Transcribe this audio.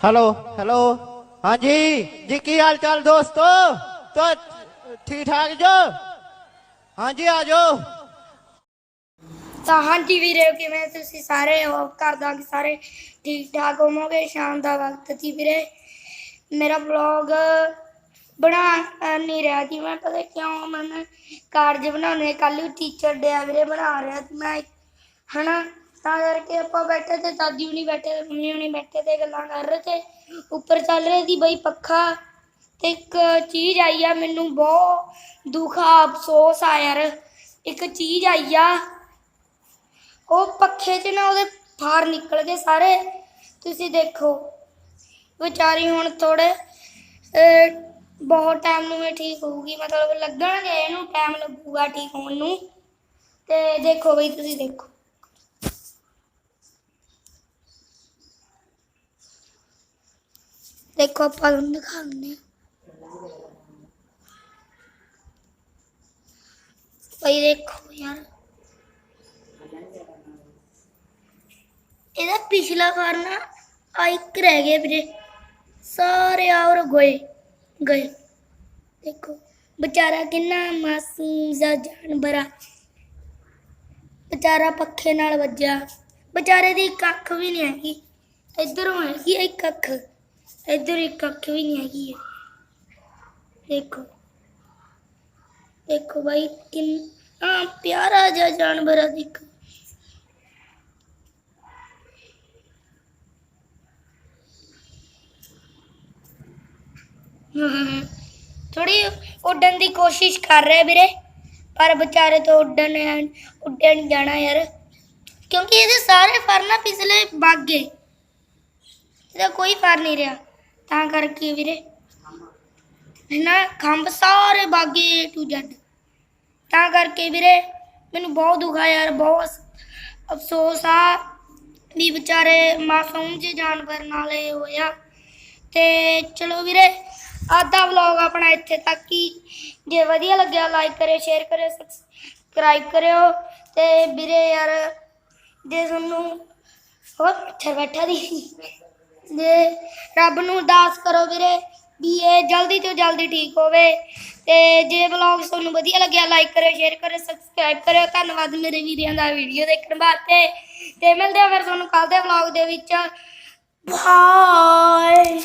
Hello hello ਹਾਂਜੀ, ਜੀ ਕੀ ਹਾਲ ਚਾਲ ਦੋਸਤੋ? ਤੋ ਠੀਕ ਠਾਕ ਜੋ? ਹਾਂਜੀ, ਆ ਜਾਓ। ਤਾਂ ਹਾਂਜੀ ਵੀਰੇ, ਕਿਵੇਂ ਤੁਸੀਂ ਸਾਰੇ? ਹੋ ਕਰਦਾ ਕਿ ਸਾਰੇ ਠੀਕ ਠਾਕ ਹੋਵੋਗੇ, ਸ਼ਾਮ ਦਾ ਵਕਤ ਸੀ ਵੀਰੇ। ਮੇਰਾ ਬਲੌਗ ਬਣਾ ਨਹੀਂ ਰਿਹਾ ਸੀ। ਮੈਂ ਪਤਾ ਕਿਉਂ ਮੈਂ ਕਾਰਜ ਬਣਾਉਣੇ ਕੱਲ ਟੀਚਰ ਡੇ ਆ ਵੀਰੇ, ਬਣਾ ਰਿਹਾ ਸੀ ਮੈਂ। ਹਨਾ? ਤਾਂ ਕਰਕੇ ਆਪਾਂ ਬੈਠੇ ਤੇ, ਦਾਦੀ ਹੁਣੀ ਬੈਠੇ ਤੇ, ਮੰਮੀ ਹੁਣੀ ਬੈਠੇ ਤੇ ਗੱਲਾਂ ਕਰ ਰਹੇ ਤੇ, ਉੱਪਰ ਚੱਲ ਰਿਹਾ ਸੀ ਬਈ ਪੱਖਾ ਤੇ ਇੱਕ ਚੀਜ਼ ਆਈ ਆ ਮੈਨੂੰ ਬਹੁਤ ਦੁੱਖ ਆ, ਅਫਸੋਸ ਆ ਯਾਰ। ਇੱਕ ਚੀਜ਼ ਆਈ ਆ, ਉਹ ਪੱਖੇ 'ਚ ਨਾ ਉਹਦੇ ਫਾਰ ਨਿਕਲ ਗਏ ਸਾਰੇ, ਤੁਸੀਂ ਦੇਖੋ। ਵਿਚਾਰੀ ਹੁਣ ਥੋੜੇ ਬਹੁਤ ਟਾਈਮ ਨੂੰ ਇਹ ਠੀਕ ਹੋਊਗੀ, ਮਤਲਬ ਲੱਗਣਗੇ ਇਹਨੂੰ ਟਾਈਮ ਲੱਗੂਗਾ ਠੀਕ ਹੋਣ ਨੂੰ। ਤੇ ਦੇਖੋ ਬਈ, ਤੁਸੀਂ ਦੇਖੋ। ਦੇਖੋ ਆਪਾਂ ਤੁਹਾਨੂੰ ਦਿਖਾਉਂਦੇ ਹਾਂ ਦੇਖੋ ਯਾਰ ਇਹਦਾ ਪਿਛਲਾ ਵਾਰ ਨਾ ਰਹਿ ਗਿਆ ਵੀਰੇ ਸਾਰੇ ਔਰ ਗਏ ਗਏ ਦੇਖੋ ਵਿਚਾਰਾ ਕਿੰਨਾ ਮਾਸੂਮ ਜਿਹਾ ਜਾਨਵਰ ਆ ਵਿਚਾਰਾ ਪੱਖੇ ਨਾਲ ਵੱਜਿਆ ਵਿਚਾਰੇ ਦੀ ਕੱਖ ਵੀ ਨਹੀਂ ਹੈਗੀ ਇਧਰੋਂ ਹੈਗੀ ਇੱਕ ਅੱਖ ਇਧਰ ਇੱਕ ਅੱਖ ਵੀ ਨਹੀਂ ਹੈਗੀ ਹੈ ਦੇਖੋ। ਦੇਖੋ ਭਾਈ ਕਿੰਨ ਆ ਪਿਆਰਾ ਜਿਹਾ ਜਾਨਵਰ ਆ, ਦੇਖੋ। ਥੋੜੀ ਉੱਡਣ ਦੀ ਕੋਸ਼ਿਸ਼ ਕਰ ਰਿਹਾ ਵੀਰੇ, ਪਰ ਵਿਚਾਰੇ ਤੋਂ ਉੱਡਣ ਉੱਡਣ ਜਾਣਾ ਯਾਰ। ਕਿਉਂਕਿ ਇਹਦੇ ਸਾਰੇ ਫਰ ਨਾ ਪਿਛਲੇ ਵਗ ਇਹਦਾ ਕੋਈ ਫਰ ਨਹੀਂ ਰਿਹਾ। ਤਾਂ ਕਰਕੇ ਵੀਰੇ ਨਾ ਖੰਭ ਸਾਰੇ ਬਾਗੇ ਟੂ ਜੱਡ ਤਾਂ ਕਰਕੇ ਵੀਰੇ, ਮੈਨੂੰ ਬਹੁਤ ਦੁੱਖ ਆ ਯਾਰ, ਬਹੁਤ ਅਫਸੋਸ ਆ ਵੀ ਵਿਚਾਰੇ ਮਾਸੂਮ ਜਿਹੇ ਜਾਨਵਰ ਨਾਲ ਇਹ ਹੋਇਆ ਤੇ ਚਲੋ ਵੀਰੇ ਅੱਜ ਦਾ ਵਲੌਗ ਆਪਣਾ ਇੱਥੇ ਤੱਕ ਹੀ। ਜੇ ਵਧੀਆ ਲੱਗਿਆ ਲਾਈਕ ਕਰਿਓ ਸ਼ੇਅਰ ਕਰਿਓ ਸਬਸਕ੍ਰਾਈਬ ਕਰਿਓ। ਤੇ ਵੀਰੇ ਯਾਰ, ਜੇ ਤੁਹਾਨੂੰ ਹੋਰ ਮੱਛਰ ਬੈਠਾ ਦੀ। ਜੇ ਰੱਬ ਨੂੰ ਅਰਦਾਸ ਕਰੋ ਵੀਰੇ, ਵੀ ਇਹ ਜਲਦੀ ਤੋਂ ਜਲਦੀ ਠੀਕ ਹੋਵੇ। ਤੇ ਜੇ ਵਲੌਗ ਤੁਹਾਨੂੰ ਵਧੀਆ ਲੱਗਿਆ ਲਾਈਕ ਕਰਿਓ ਸ਼ੇਅਰ ਕਰਿਓ ਸਬਸਕ੍ਰਾਈਬ ਕਰਿਓ। ਧੰਨਵਾਦ ਮੇਰੇ ਵੀਰਿਆਂ ਦਾ ਵੀਡੀਓ ਦੇਖਣ ਵਾਸਤੇ। ਤੇ ਮਿਲਦੇ ਆ ਫਿਰ ਤੁਹਾਨੂੰ ਕੱਲ ਦੇ ਵਲੌਗ ਦੇ ਵਿੱਚ। ਬਾਏ